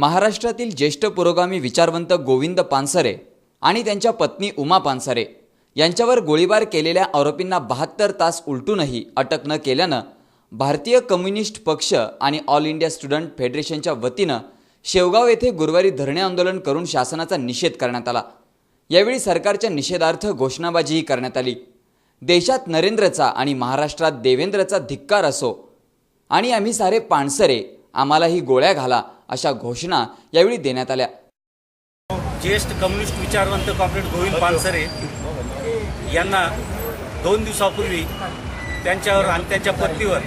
महाराष्ट्रातील ज्येष्ठ पुरोगामी विचारवंत गोविंद पानसरे आणि त्यांच्या पत्नी उमा पानसरे यांच्यावर गोळीबार केलेल्या आरोपींना बहात्तर तास उलटूनही अटक न केल्यानं भारतीय कम्युनिस्ट पक्ष आणि ऑल इंडिया स्टुडंट फेडरेशनच्या वतीनं शेवगाव येथे गुरुवारी धरणे आंदोलन करून शासनाचा निषेध करण्यात आला. यावेळी सरकारच्या निषेधार्थ घोषणाबाजीही करण्यात आली. देशात नरेंद्रचा आणि महाराष्ट्रात देवेंद्रचा धिक्कार असो आणि आम्ही सारे पानसरे आम्हालाही गोळ्या घाला अशा घोषणा यावेळी देण्यात आल्या. ज्येष्ठ कम्युनिस्ट विचारवंत कॉम्रेड गोविंद पानसरे यांना दोन दिवसापूर्वी त्यांच्यावर आणि त्यांच्या पत्नीवर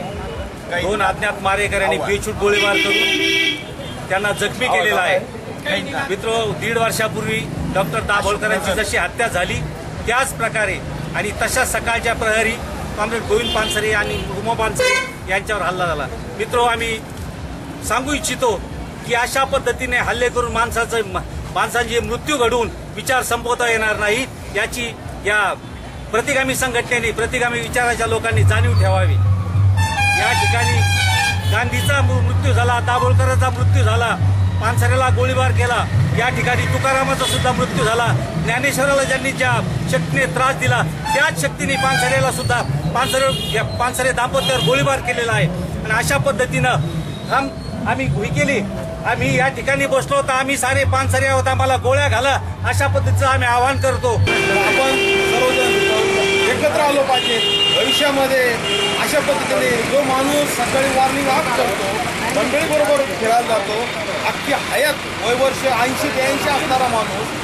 दोन अज्ञात मारेकऱ्यांनी बेछूट गोळीबार करून त्यांना जखमी केलेला आहे. मित्र दीड वर्षापूर्वी डॉक्टर दाभोळकरांची जशी हत्या झाली त्याच प्रकारे आणि तशा सकाळच्या प्रहरी कॉम्रेड गोविंद पानसरे आणि उमा पानसरे यांच्यावर हल्ला झाला. मित्र आम्ही सांगू इच्छितो की अशा पद्धतीने हल्ले करून माणसाचं माणसांचे मृत्यू घडवून विचार संपवता येणार नाही. याची या प्रतिगामी संघटनेने प्रतिगामी विचाराच्या लोकांनी जाणीव ठेवावी. या ठिकाणी गांधीचा मृत्यू झाला दाभोळकरांचा मृत्यू झाला पानसऱ्याला गोळीबार केला या ठिकाणी तुकारामाचा सुद्धा मृत्यू झाला ज्ञानेश्वराला ज्यांनी ज्या शक्तीने त्रास दिला त्याच शक्तीने पानसऱ्याला सुद्धा पानसरे पानसरे दाम्पत्यावर गोळीबार केलेला आहे. आणि अशा पद्धतीनं हम आम्ही घुई केली. आम्ही या ठिकाणी बसलो तर आम्ही सारे पानसरे आहोत. आम्हाला गोळ्या घाला. अशा पद्धतीचं आम्ही आवाहन करतो. आपण सर्वजण एकत्र आलो पाहिजे. भविष्यामध्ये अशा पद्धतीने जो माणूस सकाळी वार्निंग वॉक करतो मंडळीबरोबर खेळायला जातो अख्खी हयात वयवर्ष ऐंशी ब्याऐंशी असणारा माणूस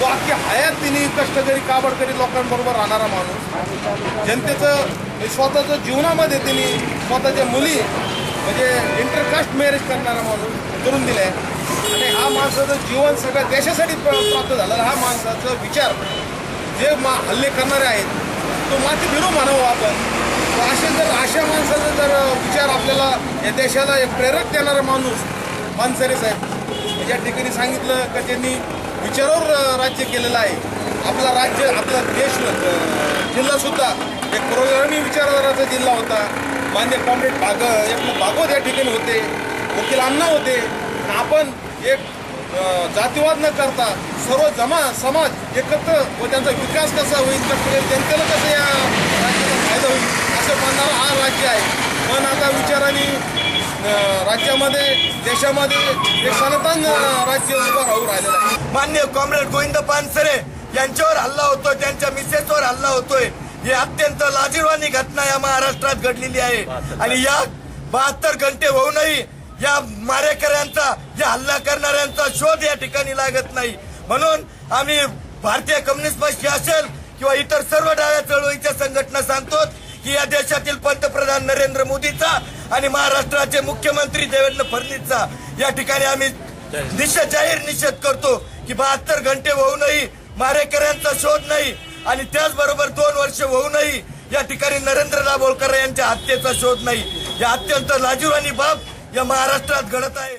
तो अख्खी हयात तिने कष्टकरी काबड करी लोकांबरोबर राहणारा माणूस जनतेचं म्हणजे स्वतःचं जीवनामध्ये तिने स्वतःच्या मुली म्हणजे इंटरकास्ट मॅरेज करणारा माणूस करून दिला आहे आणि हा माणसाचं जीवन सगळ्या देशासाठी प्राप्त झालेला हा माणसाचा विचार जे मा हल्ले करणारे आहेत तो माती फिरू म्हणावं आपण. असे जर अशा माणसाचा जर विचार आपल्याला या देशाला एक प्रेरक देणारा माणूस मानसरे साहेब या ठिकाणी सांगितलं का त्यांनी विचारावर राज्य केलेलं आहे आपला राज्य आपला देश जिल्हासुद्धा एक पुरोगामी विचारधाराचा जिल्हा होता. मान्य कॉम्रेड भाग भागवत या ठिकाणी होते. वकील होते. आपण एक जातीवाद न करता सर्व जमा समाज एकत्र व त्यांचा विकास कसा होईल कष्टकरी जनतेला कसं या राज्याचा फायदा होईल असं मानणारा हा राज्य आहे. पण आता विचाराने राज्यामध्ये देशामध्ये एक सनातन राज्य उभं राहू राहिलेलं आहे. मान्य कॉम्रेड गोविंद पानसरे यांच्यावर हल्ला होतोय त्यांच्या मिसेसवर हल्ला होतोय. ही अत्यंत लाजीरवाणी घटना या महाराष्ट्रात घडलेली आहे. आणि या बहात्तर घंटे होऊनही या मारेकऱ्यांचा या हल्ला करणाऱ्यांचा शोध या ठिकाणी लागत नाही. म्हणून आम्ही भारतीय कम्युनिस्ट पक्ष असेल किंवा इतर सर्व डाव्या चळवळीच्या संघटना सांगतो की या देशातील पंतप्रधान नरेंद्र मोदीचा आणि महाराष्ट्राचे मुख्यमंत्री देवेंद्र फडणवीसचा या ठिकाणी आम्ही निषेध जाहीर निषेध करतो की बहात्तर घंटे होऊनही मारेकऱ्यांचा शोध नाही. आणि त्याचबरोबर दोन वर्ष होऊनही या ठिकाणी नरेंद्र दाभोळकर यांच्या हत्येचा शोध नाही. या अत्यंत लाजीवानी बाब या महाराष्ट्रात घडत आहे.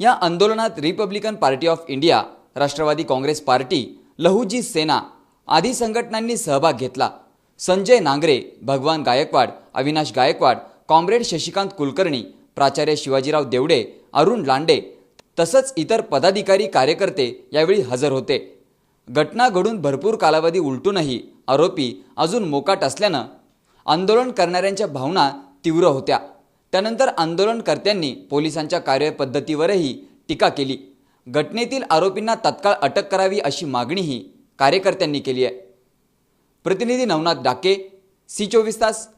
या आंदोलनात Republican Party of India Rashtrawadi Congress Party Lahuji Sena आदी संघटनांनी सहभाग घेतला. संजय नांगरे भगवान गायकवाड अविनाश गायकवाड कॉम्रेड शशिकांत कुलकर्णी प्राचार्य शिवाजीराव देवडे अरुण लांडे तसंच इतर पदाधिकारी कार्यकर्ते यावेळी हजर होते. घटना घडून भरपूर कालावधी उलटूनही आरोपी अजून मोकाट असल्यानं आंदोलन करणाऱ्यांच्या भावना तीव्र होत्या. त्यानंतर आंदोलनकर्त्यांनी पोलिसांच्या कार्यपद्धतीवरही टीका केली. घटनेतील आरोपींना तत्काळ अटक करावी अशी मागणीही कार्यकर्त्यांनी केली आहे. प्रतिनिधी नवनाथ डाके सी चोवीस तास